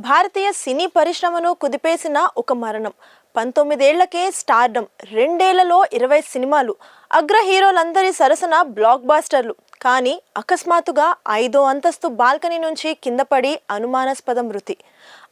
భారతీయ సినీ పరిశ్రమను కుదిపేసిన ఒక మరణం. పంతొమ్మిదేళ్ళకే స్టార్డమ్. రెండేళ్ళలో ఇరవై సినిమాలు. అగ్ర హీరోలందరి సరసన బ్లాక్ బాస్టర్లు కానీ అకస్మాత్తుగా ఐదో అంతస్తు బాల్కనీ నుంచి కిందపడి అనుమానాస్పద మృతి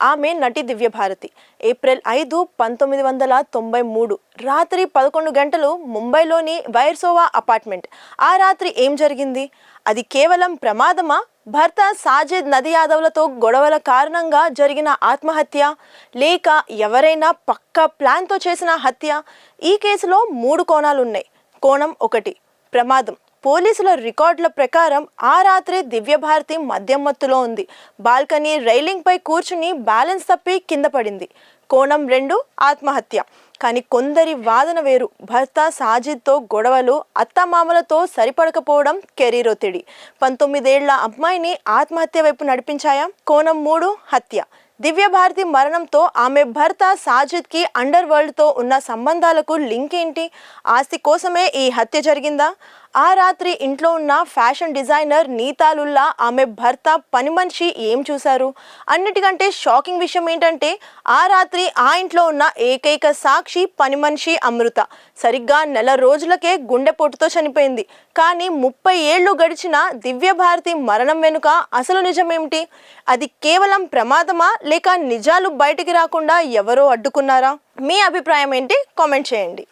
ఆమె నటి దివ్యభారతి. ఏప్రిల్ ఐదు పంతొమ్మిది వందల తొంభై మూడు. రాత్రి పదకొండు గంటలు ముంబైలోని వైర్సోవా అపార్ట్మెంట్. ఆ రాత్రి ఏం జరిగింది? అది కేవలం ప్రమాదమా? భర్త సాజిద్ నది యాదవ్లతో గొడవల కారణంగా జరిగిన ఆత్మహత్య? లేక ఎవరైనా పక్కా ప్లాన్తో చేసిన హత్య? ఈ కేసులో మూడు కోణాలు ఉన్నాయి కోణం ఒకటి ప్రమాదం. పోలీసుల రికార్డుల ప్రకారం ఆ రాత్రి దివ్యభారతి మద్యం మత్తులో ఉంది. బాల్కనీ రైలింగ్పై కూర్చుని బ్యాలెన్స్ తప్పి కింద పడింది. కోణం రెండు ఆత్మహత్య. కానీ కొందరి వాదన వేరు. భర్త సాజిద్తో గొడవలు అత్తమామలతో సరిపడకపోవడం కెరీర్ ఒత్తిడి. పంతొమ్మిదేళ్ళ అమ్మాయిని ఆత్మహత్య వైపు నడిపించాయా? కోణం మూడు హత్య. దివ్యభారతి మరణంతో ఆమె భర్త సాజిద్కి అండర్ వరల్డ్తో ఉన్న సంబంధాలకు లింక్ ఏంటి? ఆస్తి కోసమే ఈ హత్య జరిగిందా? ఆ రాత్రి ఇంట్లో ఉన్న ఫ్యాషన్ డిజైనర్ నీతాలుల్లా ఆమె భర్త పని మనిషి ఏం చూశారు? అన్నిటికంటే షాకింగ్ విషయం ఏంటంటే ఆ రాత్రి ఆ ఇంట్లో ఉన్న ఏకైక సాక్షి పని మనిషి అమృత. సరిగ్గా నెల రోజులకే గుండెపోటుతో చనిపోయింది. కానీ ముప్పై ఏళ్ళు గడిచిన దివ్యభారతి మరణం వెనుక అసలు నిజమేమిటి? అది కేవలం ప్రమాదమా లేక నిజాలు బయటికి రాకుండా ఎవరో అడ్డుకున్నారా? మీ అభిప్రాయం ఏంటి? కామెంట్ చేయండి.